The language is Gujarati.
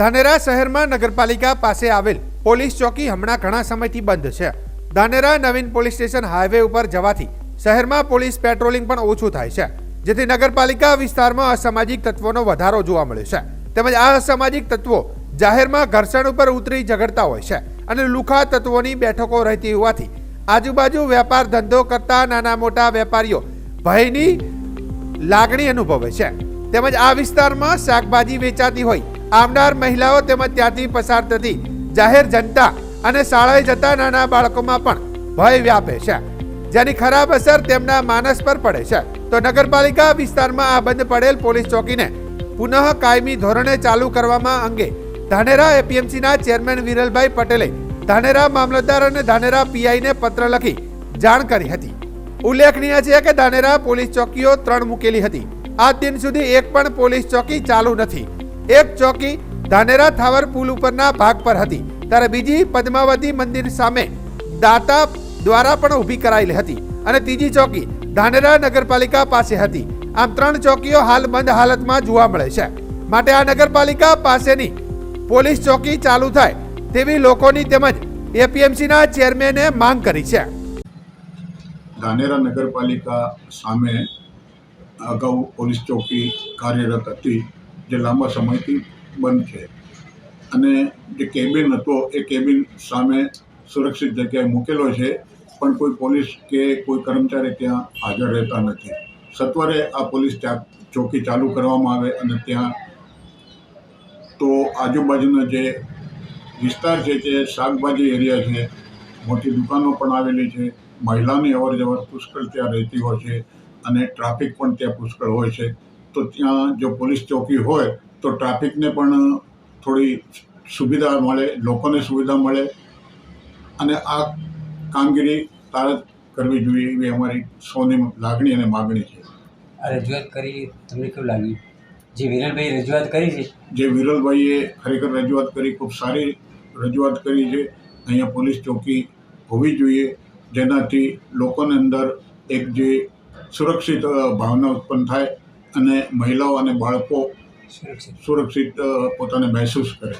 ધાનેરા શહેરમાં નગરપાલિકા પાસે આવેલ પોલીસ ચોકી હમણાં ઘણા સમયથી બંધ છે. ધાનેરા નવીન પોલીસ સ્ટેશન હાઈવે ઉપર જવાથી શહેરમાં પોલીસ પેટ્રોલિંગ પણ ઓછું થાય છે, જેથી નગરપાલિકા વિસ્તારમાં અસામાજિક તત્વોનો વધારો જોવા મળ્યો છે. તેમજ આ અસામાજિક તત્વો જાહેરમાં ઘર્ષણ ઉપર ઉતરી ઝઘડતા હોય છે અને લુખા તત્વોની બેઠકો રહેતી હોવાથી આજુબાજુ વેપાર ધંધો કરતા નાના મોટા વેપારીઓ ભયની લાગણી અનુભવે છે. તેમજ આ વિસ્તારમાં શાકભાજી વેચાતી હોય આવનાર મહિલાઓ તેમજ ત્યાંથી પસાર થતી જાહેર જનતા અને શાળાએ જતા નાના બાળકોમાં પણ ભય વ્યાપે છે. જેની ખરાબ અસર તેમના માનસ પર પડે છે. તો નગરપાલિકા વિસ્તારમાં આ બંધ પડેલ પોલીસ ચોકીને પુનઃ કાયમી ધોરણે ચાલુ કરવામાં અંગે ધાનેરા એપીએમસીના ચેરમેન વિરલભાઈ પટેલે ધાનેરા મામલતદાર અને ધાનેરા પીઆઈને પત્ર લખી જાણ કરી હતી. ઉલ્લેખનીય છે કે ધાનેરા પોલીસ ચોકીઓ ત્રણ મૂકેલી હતી. આજ દિન સુધી એક પણ પોલીસ ચોકી ચાલુ નથી. એક ચોકી ધાનેરા થાવર પુલ ઉપરના ભાગ પર હતી. ત્યારે બીજી પદ્માવતી મંદિર સામે દાતા દ્વારા પણ ઊભી કરાયેલી હતી અને ત્રીજી ચોકી ધાનેરા નગરપાલિકા પાસે હતી. આમ ત્રણ ચોકીઓ હાલ બંધ હાલતમાં જોવા મળે છે. માટે આ નગરપાલિકા પાસેની પોલીસ ચોકી ચાલુ થાય તેવી લોકોની તેમજ એપીએમસીના ચેરમેને માંગ કરી છે. ધાનેરા નગરપાલિકા સામે અગાઉ પોલીસ ચોકી કાર્યરત હતી. જે લાંબા સમયથી બંધ છે. અને જે કેબિન હતો, એ કેબિન સામે સુરક્ષિત જગ્યાએ મૂકેલો છે, પણ કોઈ પોલીસ કે કોઈ કર્મચારી ત્યાં હાજર રહેતા નથી. સત્વરે આ પોલીસ ચોકી ચાલુ કરવામાં આવે અને ત્યાં તો આજુબાજુનો જે વિસ્તાર છે તે શાકભાજી એરિયા છે, મોટી દુકાનો પણ આવેલી છે, મહિલાની અવર જવર પુષ્કળ ત્યાં રહેતી હોય છે અને ટ્રાફિક પણ ત્યાં પુષ્કળ હોય છે. તો ત્યાં જો પોલીસ ચોકી હોય તો ટ્રાફિકને પણ થોડી સુવિધા મળે લોકોને સુવિધા મળે. અને આ કામગીરી તારત કરવી જોઈએ એવી અમારી સૌની લાગણી અને માગણી છે. આ રજૂઆત કરી તમને કેવું લાગ્યું? જે વિરલભાઈ રજૂઆત કરી છે? જે વિરલભાઈએ ખરેખર રજૂઆત કરી ખૂબ સારી રજૂઆત કરી છે. અહીંયા પોલીસ ચોકી હોવી જોઈએ જેનાથી લોકોની અંદર એક જે સુરક્ષિત ભાવના ઉત્પન્ન થાય અને મહિલાઓ અને બાળકો સુરક્ષિત. પોતાને મહેસૂસ કરે.